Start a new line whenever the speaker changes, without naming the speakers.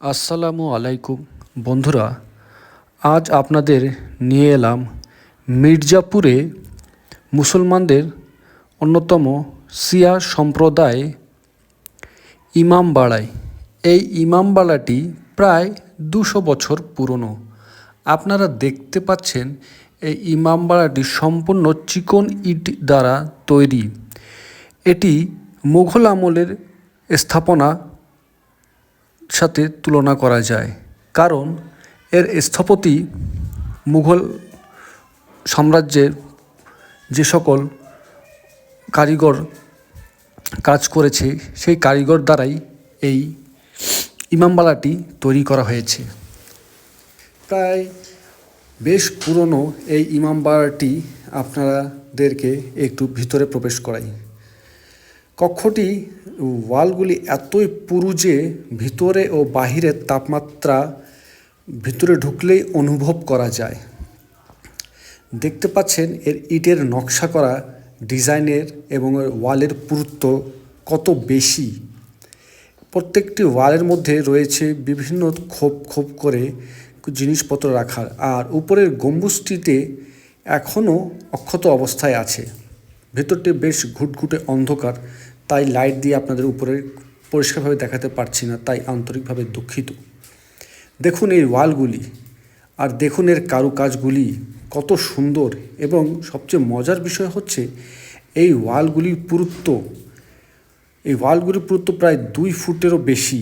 আসসালামু আলাইকুম। বন্ধুরা, আজ আপনাদের নিয়ে এলাম মির্জাপুরে মুসলমানদের অন্যতম শিয়া সম্প্রদায় ইমামবাড়ায় এই ইমামবাড়াটি প্রায় দুশো বছর পুরনো। আপনারা দেখতে পাচ্ছেন এই ইমামবাড়াটি সম্পূর্ণ চিকন ইট দ্বারা তৈরি। এটি মুঘল আমলের স্থাপনা সাথে তুলনা করা যায়। কারণ এর স্থপতি মুঘল সাম্রাজ্যের যে সকল কারিগর কাজ করেছে, সেই কারিগর দ্বারাই এই ইমামবালাটি তৈরি করা হয়েছে। প্রায় বেশ পুরনো এই ইমামবাড়াটি আপনাদেরকে একটু ভিতরে প্রবেশ করাই। কক্ষটি ওয়ালগুলি এতই পুরু যে ভিতরে ও বাহিরের তাপমাত্রা ভিতরে ঢুকলেই অনুভব করা যায়। দেখতে পাচ্ছেন এর ইটের নকশা করা ডিজাইনের এবং ওয়ালের পুরুত্ব কত বেশি। প্রত্যেকটি ওয়ালের মধ্যে রয়েছে বিভিন্ন খোপ খোপ করে জিনিসপত্র রাখার। আর উপরের গম্বুজটিতে এখনও অক্ষত অবস্থায় আছে। ভেতরটি বেশ ঘুটঘুটে অন্ধকার, তাই লাইট দিয়ে আপনাদের উপরে পরিষ্কারভাবে দেখাতে পারছি না, তাই আন্তরিকভাবে দুঃখিত। দেখুন এই ওয়ালগুলি, আর দেখুন এর কারুকাজগুলি কত সুন্দর, এবং সবচেয়ে মজার বিষয় হচ্ছে এই ওয়ালগুলির পুরুত্ব। এই ওয়ালগুলির পুরুত্ব প্রায় দুই ফুটেরও বেশি।